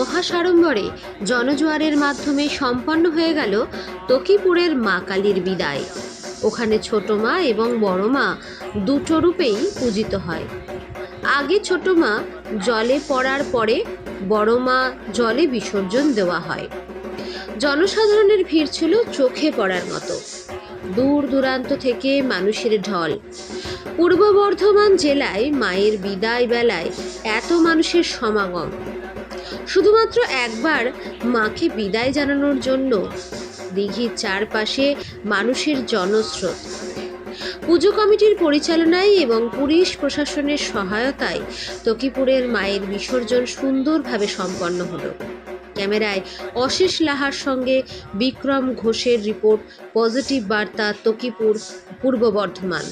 মহাসাড়ম্বরে জনজোয়ারের মাধ্যমে সম্পন্ন হয়ে গেল তকিপুরের মা কালীর বিদায়। ওখানে ছোট মা এবং বড় মা দুটো রূপেই পূজিত হয়। আগে ছোট মা জলে পড়ার পরে বড় মা জলে বিসর্জন দেওয়া হয়। জনসাধারণের ভিড় ছিল চোখে পড়ার মতো। দূর দূরান্ত থেকে মানুষের ঢল। পূর্ব বর্ধমান জেলায় মায়ের বিদায় বেলায় এত মানুষের সমাগম। শুধুমাত্র একবার মাকে বিদায় জানানোর জন্য দিঘির চারপাশে মানুষের জনস্রোত। পুজো কমিটির পরিচালনায় এবং পুলিশ প্রশাসনের সহায়তায় তকিপুরের মায়ের বিসর্জন সুন্দরভাবে সম্পন্ন হলো। ক্যামেরায় অশেষ লাহার সঙ্গে বিক্রম ঘোষের রিপোর্ট, পজিটিভ বার্তা, তকিপুর, পূর্ব বর্ধমান।